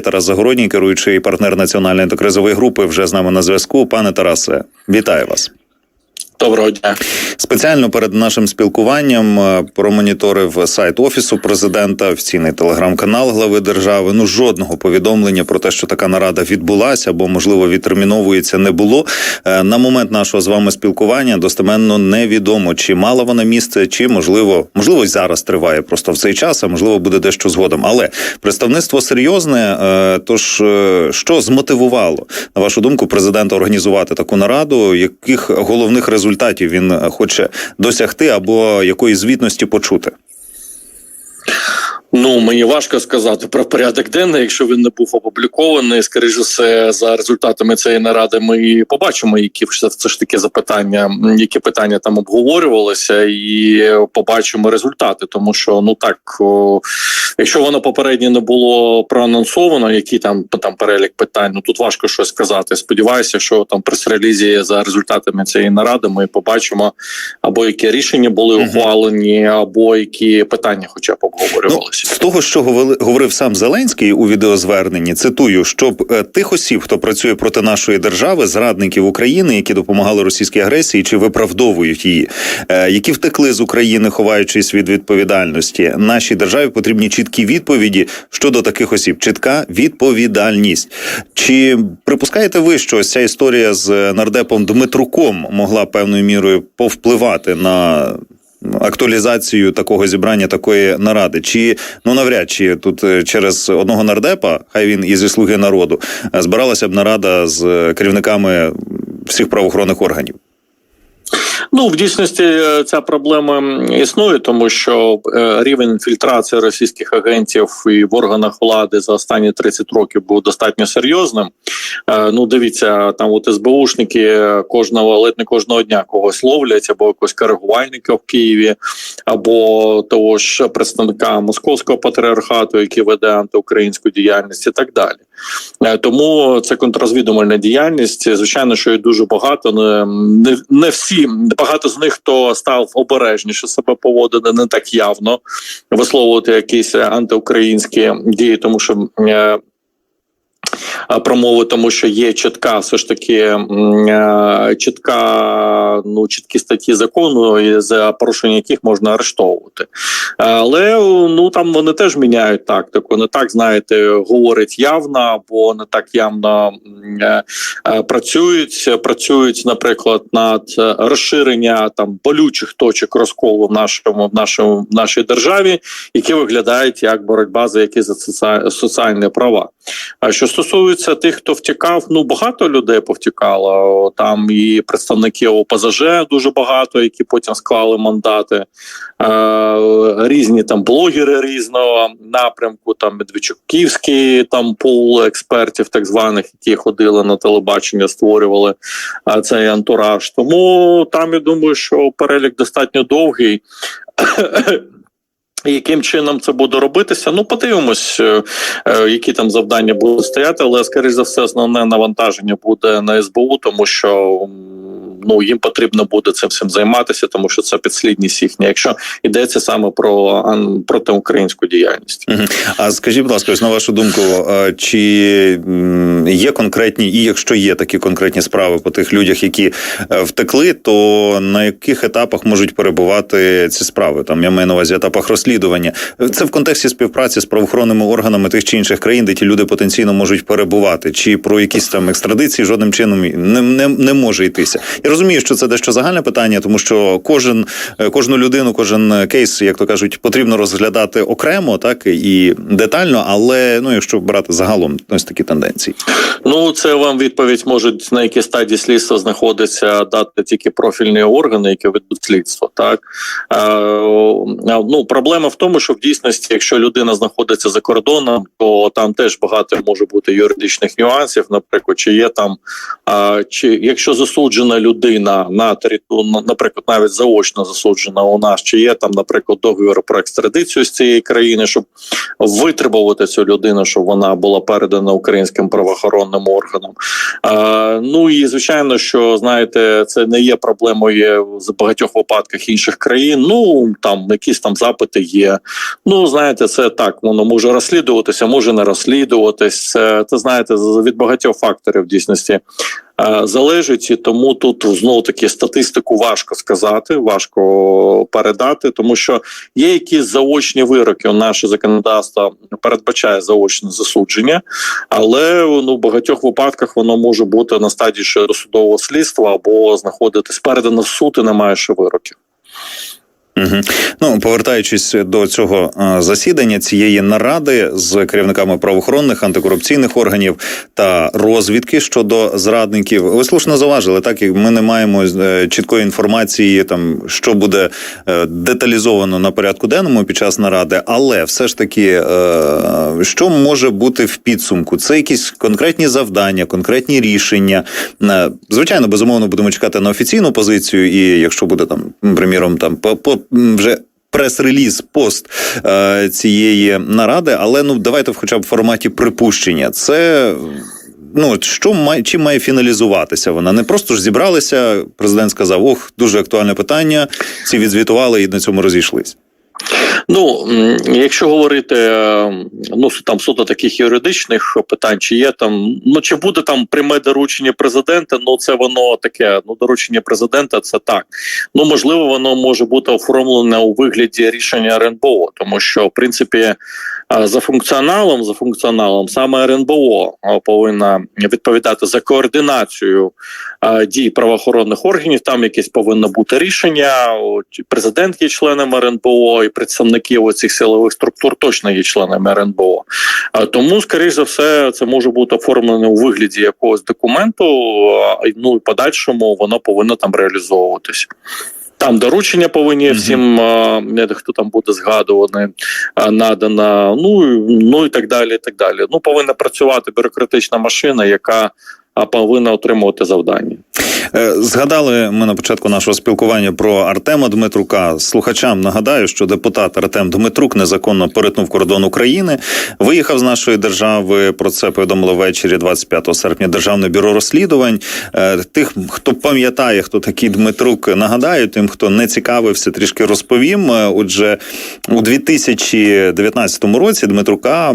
Тарас Загородній, керуючий партнер національної антикризової групи, вже з нами на зв'язку. Пане Тарасе, вітаю вас. Доброго дня. Спеціально перед нашим спілкуванням е, промоніторив сайт офісу президента, офіційний телеграм-канал глави держави. Ну жодного повідомлення про те, що така нарада відбулася або можливо відтерміновується, не було. Е, На момент нашого з вами спілкування достеменно невідомо, чи мала вона місце, чи можливо, можливо, й зараз триває просто в цей час, а можливо буде дещо згодом. Але представництво серйозне. е, Тож що змотивувало на вашу думку президента організувати таку нараду? Яких головних результатів він е, хоче досягти або якої звітності почути? Ну мені важко сказати про порядок денний, якщо він не був опублікований. Скоріше все, за результатами цієї наради ми побачимо, які все ж таки запитання, які питання там обговорювалися, і побачимо результати. Тому що ну так, о, якщо воно попередньо не було проанонсовано, які там там перелік питань, ну тут важко щось сказати. Сподіваюся, що там прес-релізі за результатами цієї наради ми побачимо або які рішення були ухвалені, або які питання, хоча б обговорювалися. З того, що говори- говорив сам Зеленський у відеозверненні, цитую, щоб е, тих осіб, хто працює проти нашої держави, зрадників України, які допомагали російській агресії чи виправдовують її, е, які втекли з України, ховаючись від відповідальності, нашій державі потрібні чіткі відповіді щодо таких осіб. Чітка відповідальність. Чи припускаєте ви, що ця історія з нардепом Дмитруком могла певною мірою повпливати на актуалізацію такого зібрання, такої наради. Чи ну навряд чи тут е, через одного нардепа, хай він і зі слуги народу, е, збиралася б нарада з е, керівниками всіх правоохоронних органів. Ну в дійсності е, ця проблема існує, тому що е, рівень інфільтрації російських агентів і в органах влади за останні 30 років був достатньо серйозним. Е, Ну, дивіться, там от СБУшники кожного ледь не кожного дня когось ловлять, або якогось коригувальника в Києві, або того ж представника московського патріархату, який веде антиукраїнську діяльність, і так далі. Тому це контррозвідувальна діяльність. Звичайно, що є дуже багато. Не, не всі багато з них, хто став обережніше себе поводити, не так явно висловлювати якісь антиукраїнські дії, тому що. Е, Промови, тому що є чітка, все ж таки е, чітка, ну чіткі статті закону, за порушення яких можна арештовувати. Але ну там вони теж міняють тактику. Не так знаєте, говорять явно або не так явно е, працюють. Працюють, наприклад, над розширення там болючих точок розколу в нашому в нашому в нашій державі, які виглядають як боротьба за якісь соціальні права. А що стосується тих, хто втікав, ну багато людей повтікало. Там і представники ОПЗЖ дуже багато, які потім склали мандати. Е, різні там блогери різного напрямку, там Медведчуківський там пул експертів, так званих, які ходили на телебачення, створювали е, цей антураж. Тому там я думаю, що перелік достатньо довгий. Яким чином це буде робитися? Ну, подивимось, е, е, які там завдання будуть стояти, але скоріш за все, основне навантаження буде на СБУ, тому що ну їм потрібно буде цим всім займатися, тому що це підслідність їхня, якщо йдеться саме про протиукраїнську діяльність. Мгм. А скажіть, будь ласка, ось на вашу думку, е, чи є конкретні, і якщо є такі конкретні справи по тих людях, які е, втекли, то на яких етапах можуть перебувати ці справи? Там я маю на увазі етапах розслідування. Це в контексті співпраці з правоохоронними органами тих чи інших країн, де ті люди потенційно можуть перебувати, чи про якісь там екстрадиції жодним чином не, не, не може йтися. Я розумію, що це дещо загальне питання, тому що кожен е, кожну людину, кожен кейс, як то кажуть, потрібно розглядати окремо, так і детально, але ну, якщо брати загалом ось такі тенденції. Ну, це вам відповідь можуть на якій стадії слідства знаходиться дати тільки профільні органи, які ведуть слідство. Так е, ну проблема в тому, що в дійсності, якщо людина знаходиться за кордоном, то там теж багато може бути юридичних нюансів. Наприклад, чи є там, е, чи якщо засуджена людина. на територію, наприклад, навіть заочно засуджена у нас, чи є там, наприклад, договір про екстрадицію з цієї країни, щоб витребувати цю людину, щоб вона була передана українським правоохоронним органам. Е, ну і звичайно, що знаєте, це не є проблемою в багатьох випадках інших країн. Ну там якісь там запити є. Ну знаєте, це так воно може розслідуватися, може не розслідуватись. Це, це знаєте, від багатьох факторів в дійсності е, залежить, і тому тут знову таки статистику важко сказати, важко передати, тому що є якісь заочні вироки. Наше законодавство передбачає заочне засудження, але ну в багатьох випадках воно може бути на стадії ще досудового слідства або знаходитись передано в суд і немає ще вироків. Угу. Ну, повертаючись до цього е, засідання цієї наради з керівниками правоохоронних антикорупційних органів та розвідки щодо зрадників, ви слушно заважили, так як ми не маємо е, чіткої інформації, там що буде е, деталізовано на порядку денному під час наради, але все ж таки, що може бути в підсумку? Це якісь конкретні завдання, конкретні рішення. Звичайно, безумовно, будемо чекати на офіційну позицію, і якщо буде там, приміром, там по, вже. Прес-реліз пост е, цієї наради, але ну давайте хоча б в форматі припущення. Це ну що має чим має фіналізуватися? Вона не просто ж зібралися. Президент сказав: ох, дуже актуальне питання. Ці відзвітували і на цьому розійшлись. Ну якщо говорити е, ну там суто таких юридичних питань, чи є там, ну чи буде там пряме доручення президента? Ну це воно таке. Ну доручення президента це так. Ну можливо, воно може бути оформлене у вигляді рішення РНБО, тому що в принципі е, за функціоналом, за функціоналом саме РНБО е, повинна відповідати за координацію дій правоохоронних органів. Там якесь повинно бути рішення. Президент є членом РНБО, і представники оцих силових структур точно є членами РНБО. Тому, скоріш за все, це може бути оформлено у вигляді якогось документу. Ну і подальшому воно повинно там реалізовуватися. Там доручення повинні всім, хто там буде згадуваний, а, надано, ну, ну і так далі. і так далі. Ну, повинна працювати бюрократична машина, яка повинна отримувати завдання. Е, Згадали ми на початку нашого спілкування про Артема Дмитрука. Слухачам нагадаю, що депутат Артем Дмитрук незаконно перетнув кордон України, виїхав з нашої держави. Про це повідомило ввечері 25 серпня Державне бюро розслідувань. Е, Тих, хто пам'ятає, хто такий Дмитрук, нагадаю, тим, хто не цікавився, трішки розповім. Е, Отже, у 2019 році Дмитрука,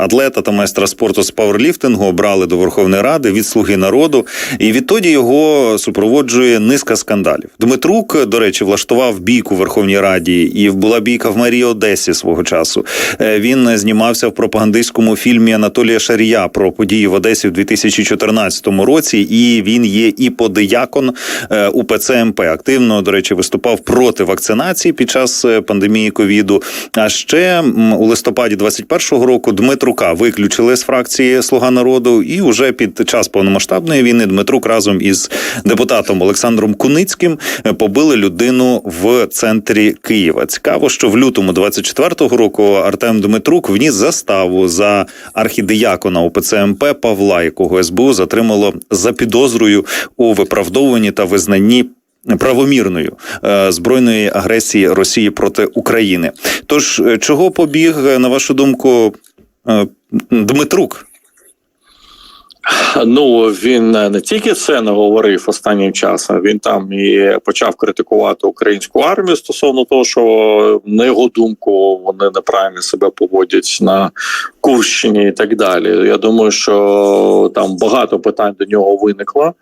атлета та майстра спорту з пауерліфтингу, обрали до Верховної Ради від слуги народу, і відтоді його супроводжує низка скандалів. Дмитрук, до речі, влаштував бійку в Верховній Раді, і була бійка в Марії Одесі свого часу. Е, Він знімався в пропагандистському фільмі Анатолія Шарія про події в Одесі в 2014 році. І він є і подиякон е, УПЦ МП. Активно, до речі, виступав проти вакцинації під час е, пандемії ковіду. А ще у листопаді 21-го року Дмитрука виключили з фракції Слуга народу, і уже під час повномасштабної війни Дмитрук разом із депутатом Олександром Куницьким е, побили людину в центрі Києва. Цікаво, що в лютому 24-го року Артем Дмитрук вніс заставу за архідиякона УПЦ МП Павла, якого СБУ затримало за підозрою у виправдовуванні та визнанні. Правомірною е, збройної агресії Росії проти України. Тож е, чого побіг, на вашу думку, Дмитрук? Ну він е, не тільки це не говорив останнім часом. Він там і почав критикувати українську армію стосовно того, що на його думку вони неправильно себе поводять на Курщині і так далі. Я думаю, що там багато питань до нього виникло.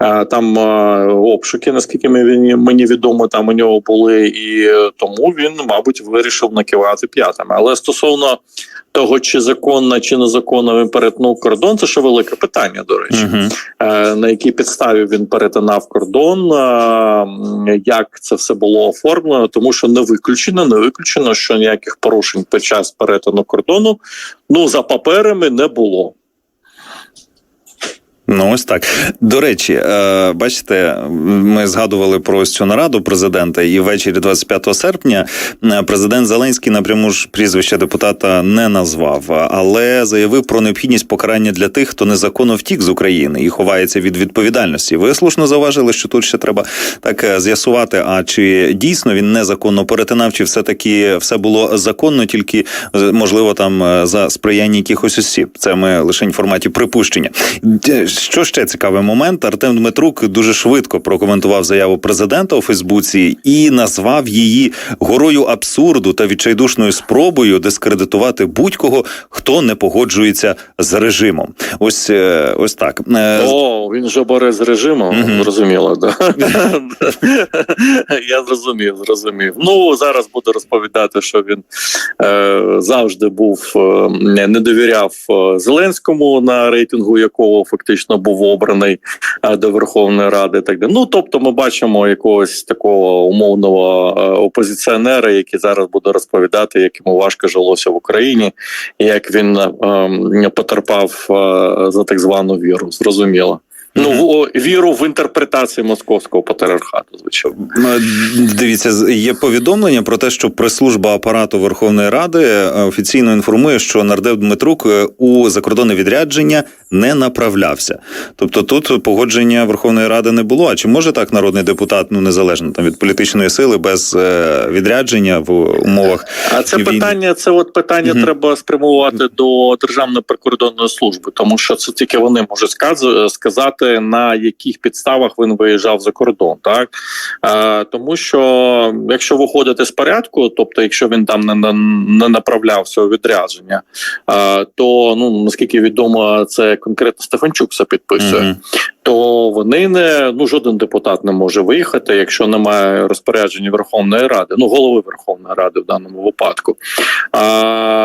Е, Там е, обшуки, наскільки мені відомо, там у нього були, і тому він, мабуть, вирішив накивати п'ятами. Але стосовно того, чи законно, чи незаконно він перетнув кордон, це ще велике питання, до речі. Е, на якій підставі він перетинав кордон, е, як це все було оформлено, тому що не виключено, не виключено, що ніяких порушень під час перетину кордону ну за паперами не було. Ну, ось так. До речі, е, бачите, ми згадували про цю нараду президента, і ввечері 25 серпня е, президент Зеленський напряму ж прізвище депутата не назвав, але заявив про необхідність покарання для тих, хто незаконно втік з України і ховається від відповідальності. Ви слушно зауважили, що тут ще треба так е, з'ясувати, а чи дійсно він незаконно перетинав, чи все таки все було законно, тільки можливо там за сприяння якихось осіб. Це ми лише в форматі припущення. Що ще цікавий момент? Артем Дмитрук дуже швидко прокоментував заяву президента у Фейсбуці і назвав її горою абсурду та відчайдушною спробою дискредитувати будь-кого, хто не погоджується з режимом. Ось е, ось так. Е, О, він же боре з режимом, Мгм. зрозуміло, да. Я зрозумів, зрозумів. Ну зараз буду розповідати, що він е, завжди був е, не довіряв е, Зеленському, на рейтингу якого фактично був обраний е, до Верховної Ради. Так далі. Ну тобто, ми бачимо якогось такого умовного е, опозиціонера, який зараз буде розповідати, як йому важко жилося в Україні, як він е, потерпав е, за так звану віру. Зрозуміло. Ну, віру в інтерпретації московського патріархату, звичайно. Е, Дивіться, є повідомлення про те, що прес-служба апарату Верховної Ради е, офіційно інформує, що нардеп Дмитрук е, у закордонне відрядження не направлявся. Тобто тут погодження Верховної Ради не було. А чи може так народний депутат, ну незалежно там від політичної сили, без відрядження в умовах? А це війни? питання, це от питання Мгм. треба спрямувати до Державної прикордонної служби, тому що це тільки вони можуть сказ- сказати на яких підставах він виїжджав за кордон, так е, тому що якщо виходити з порядку, тобто, якщо він там не, не, направлявся у відрядження, е, то ну наскільки відомо, це конкретно Стефанчук все підписує Мгм. То вони не ну жоден депутат не може виїхати, якщо немає розпорядження Верховної Ради, ну голови Верховної Ради в даному випадку. А,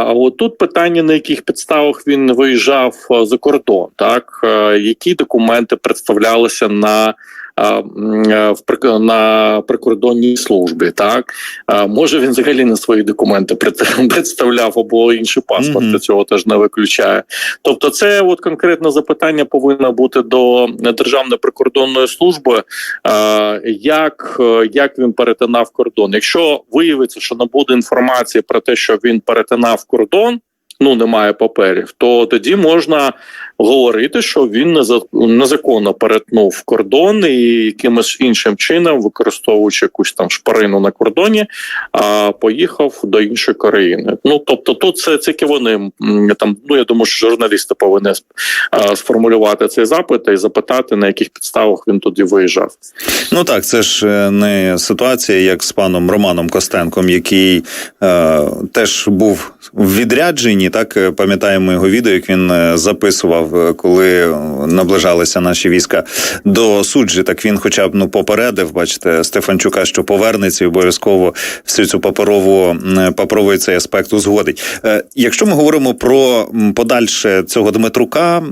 а от тут питання на яких підставах він виїжджав е, за кордон, так Е, які документи представлялися на. В на прикордонній службі, так може він взагалі не свої документи представляв або інший паспорт Мгм. цього теж не виключає. Тобто, це от конкретне запитання повинно бути до Державної прикордонної служби, як, е, як він перетинав кордон. Якщо виявиться, що не буде інформації про те, що він перетинав кордон. Ну, немає паперів, то тоді можна говорити, що він неза- незаконно перетнув кордон і якимось іншим чином, використовуючи якусь там шпарину на кордоні, а поїхав до іншої країни. Ну тобто, тут це тільки вони там. Ну я думаю, що журналісти повинні сформулювати цей запит і запитати, на яких підставах він туди виїжджав. Ну так, це ж е, не ситуація, як з паном Романом Костенком, який е, теж був в відрядженні. Так е, пам'ятаємо його відео, як він е, записував, коли наближалися наші війська до суджі. Так він, хоча б ну попередив, бачите, Стефанчука, що повернеться і обов'язково всю цю паперову паперовий цей аспект узгодить. Е, Якщо ми говоримо про подальше цього Дмитрука,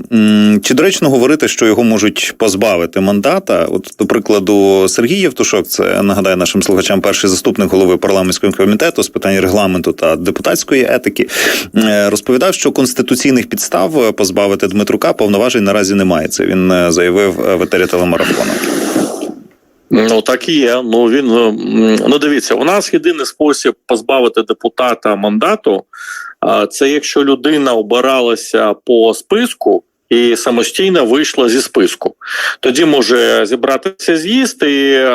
чи доречно говорити, що його можуть позбавити мандата? От, до прикладу, Сергій Євтушок, це нагадаю нашим слухачам, перший заступник голови парламентського комітету з питань регламенту та депутатської етики, розповідав, що конституційних підстав позбавити Дмитрука повноважень наразі немає. Це він е, заявив е, в етері телемарафону. Ну так і є. Ну він е, ну дивіться, у нас єдиний спосіб позбавити депутата мандату. Це якщо людина обиралася по списку. І самостійно вийшла зі списку, тоді може зібратися з'їзд і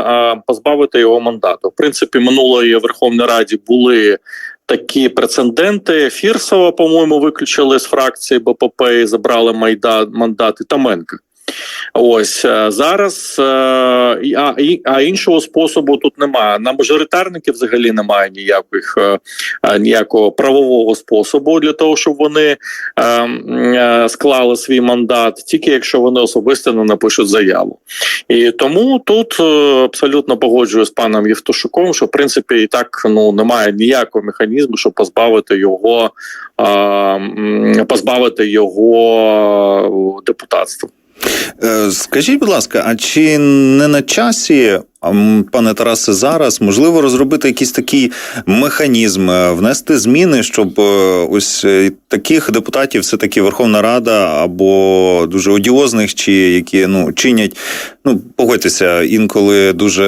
позбавити його мандату. В принципі, минулої Верховної Раді були такі прецеденти. Фірсова, по-моєму, виключили з фракції БПП і забрали майда мандат і Таменка. Ось е, зараз, е, а, а іншого способу тут немає. На мажоритарників взагалі немає ніяких е, ніякого правового способу для того, щоб вони склали свій мандат, тільки якщо вони особисто не напишуть заяву. І тому тут абсолютно погоджую з паном Євтушуком, що в принципі і так ну немає ніякого механізму, щоб позбавити його, позбавити його депутатства. Е, Скажіть, будь ласка, а чи не на часі пане Тарасе, зараз можливо розробити якийсь такий механізм, е, внести зміни, щоб е, ось таких депутатів, все таки Верховна Рада або дуже одіозних, чи які ну чинять. Ну, погодьтеся, інколи дуже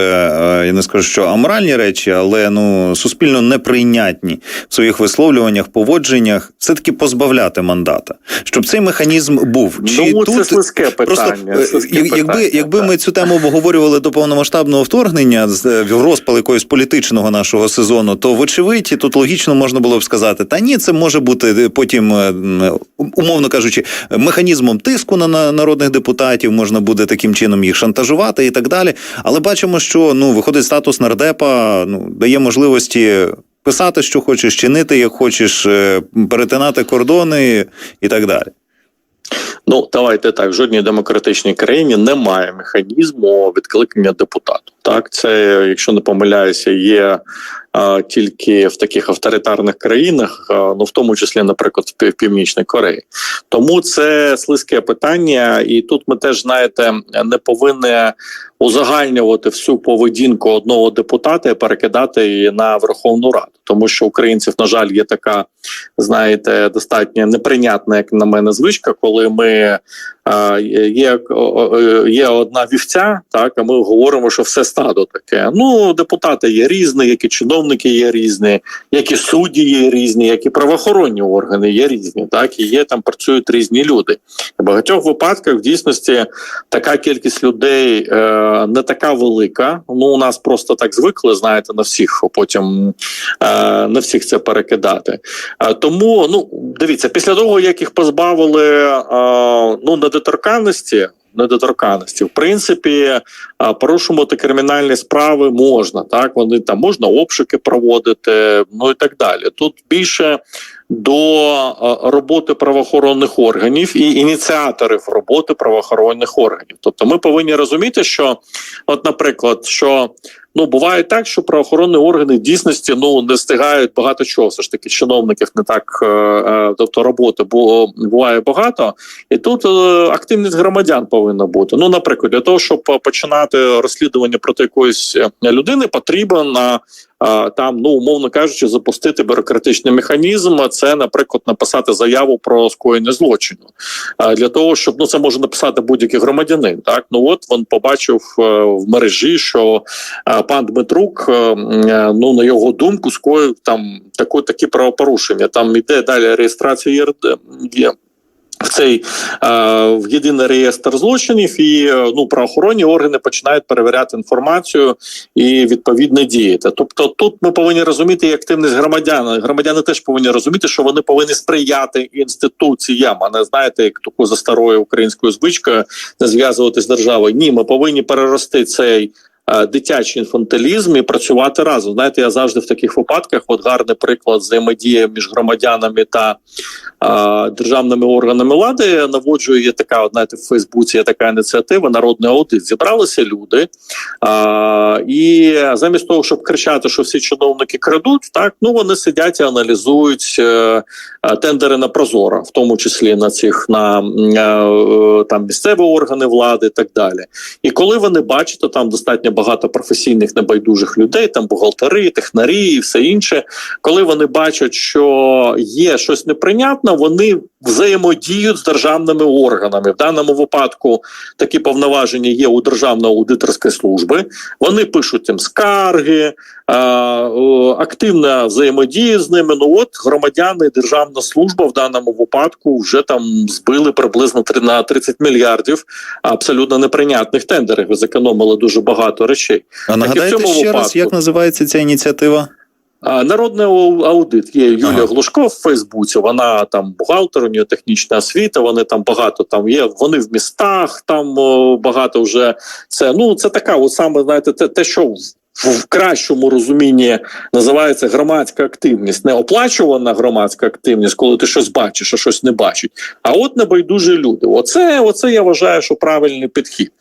я не скажу, що аморальні речі, але ну суспільно неприйнятні в своїх висловлюваннях, поводженнях, все таки позбавляти мандата, щоб цей механізм був. Чи ну, тут це слизьке питання. е, слизьке якби, питання, якби так. ми цю тему обговорювали до повномасштабного вторгнення з е, розпал якогось політичного нашого сезону, то вочевидь тут логічно можна було б сказати: та ні, це може бути е, потім, е, умовно кажучи, механізмом тиску на на народних депутатів, можна буде таким чином їх шантажувати і так далі. Але бачимо, що ну виходить статус нардепа, ну дає можливості. Писати, що хочеш, чинити, як хочеш, перетинати кордони і так далі. Ну давайте так. В жодній демократичній країні немає механізму відкликання депутату. Так, це, якщо не помиляюся, є а, тільки в таких авторитарних країнах, а, ну в тому числі, наприклад, в Пів- Північній Кореї. Тому це слизьке питання, і тут ми теж знаєте, не повинні узагальнювати всю поведінку одного депутата і перекидати її на Верховну Раду, тому що українців, на жаль, є така, знаєте, достатньо неприйнятна, як на мене, звичка, коли ми є, о- о- є одна вівця, так а ми говоримо, що все стадо таке. Ну, депутати є різні, як і чиновники є різні, як і судді є різні, як і правоохоронні органи є різні, так і є там працюють різні люди. В багатьох випадках в дійсності така кількість людей е, не така велика. Ну у нас просто так звикли, знаєте, на всіх потім е, на всіх це перекидати. Е, тому ну дивіться, після того як їх позбавили е, ну недоторканності. Недоторканності, в принципі, е, порушувати кримінальні справи можна. Так вони там можна обшуки проводити, ну і так далі. Тут більше до е, роботи правоохоронних органів і ініціаторів роботи правоохоронних органів. Тобто, ми повинні розуміти, що, от, наприклад, що ну буває так, що правоохоронні органи в дійсності ну не встигають багато чого. Все ж таки, чиновників не так, е, е, тобто роботи було буває багато, і тут е, активність громадян повинна бути. Ну, наприклад, для того, щоб починати розслідування проти якоїсь людини, потрібен там, ну умовно кажучи, запустити бюрократичний механізм. Це, наприклад, написати заяву про скоєння злочину. Для того, щоб ну це може написати будь-який громадянин. Так, ну от він побачив е, в мережі, що е, пан Дмитрук, е, ну на його думку, скоїв там таку такі правопорушення. Там іде далі реєстрація ЄРД. Цей е, в єдиний реєстр злочинів, і е, ну правоохоронні органи починають перевіряти інформацію і відповідно діяти. Тобто, тут ми повинні розуміти і активність громадян. Громадяни теж повинні розуміти, що вони повинні сприяти інституціям, а не знаєте, як таку за старою українською звичкою не зв'язуватись з державою. Ні, ми повинні перерости цей. Е, Дитячий інфантилізм і працювати разом. Знаєте, я завжди в таких випадках, от гарний приклад взаємодії між громадянами та е, державними органами влади наводжу. Є така, от, знаєте, в Фейсбуці є така ініціатива Народний аудит. Зібралися люди, а, і замість того, щоб кричати, що всі чиновники крадуть, так ну вони сидять і аналізують е, е, тендери на Прозоро, в тому числі на цих на е, там місцеві органи влади, і так далі. І коли вони бачать, то там достатньо багато професійних небайдужих людей, там бухгалтери, технарі і все інше. Коли вони бачать, що є щось неприйнятне, вони взаємодіють з державними органами. В даному випадку такі повноваження є у Державної аудиторської служби. Вони пишуть їм скарги, активна взаємодія з ними. Ну от громадяни, державна служба в даному випадку вже там збили приблизно на 30 мільярдів абсолютно неприйнятних тендерів. і Зекономили дуже багато речей. А нагадайте ще раз, як називається ця ініціатива? Народний аудит є Юлія Ага. Глушко в Фейсбуці. Вона там бухгалтер, у нього технічна освіта. Вони там багато там є. Вони в містах там о, багато вже це. Ну це така, от саме знаєте, те, те, що в кращому розумінні називається громадська активність, не оплачувана громадська активність, коли ти щось бачиш, а щось не бачить. А от небайдужі люди. Оце, оце я вважаю, що правильний підхід.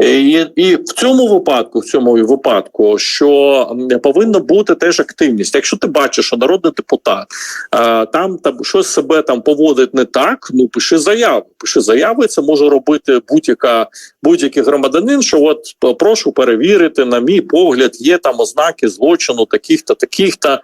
І, і в цьому випадку, в цьому випадку, що повинна бути теж активність. Якщо ти бачиш, що народний депутат е, там там щось себе там поводить не так, ну пиши заяву. Пиши заяву, це може робити будь-яка будь-який громадянин. Що от прошу перевірити, на мій погляд, є там ознаки злочину, таких та таких та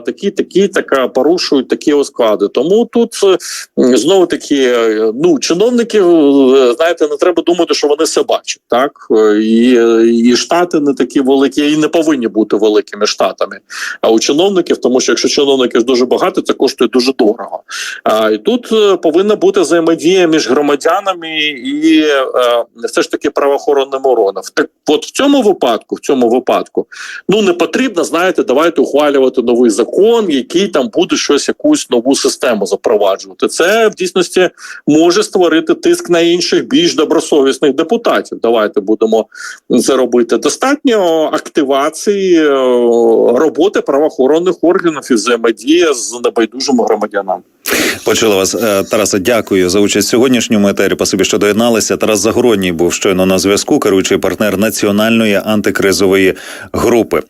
такі, такі така порушують такі склади. Тому тут е, знову таки, е, ну чиновники, е, знаєте, не треба думати, що вони все бачать, так і, і штати не такі великі, і не повинні бути великими штатами. А у чиновників, тому що якщо чиновників дуже багато, це коштує дуже дорого. А і тут повинна бути взаємодія між громадянами і все ж таки правоохоронним органом. Так, от в цьому випадку, в цьому випадку, ну не потрібно, знаєте, давайте ухвалювати новий закон, який там буде щось, якусь нову систему запроваджувати. Це в дійсності може створити тиск на інших більш добросовісних депутатів. Давайте будемо це робити. Достатньо активації е, роботи правоохоронних органів і взаємодія з небайдужими громадянами. Почули вас, Е, Тарасе. Дякую за участь в сьогоднішньому етері. Пасибі, що доєдналися. Тарас Загородній був щойно на зв'язку, керуючий партнер національної антикризової групи.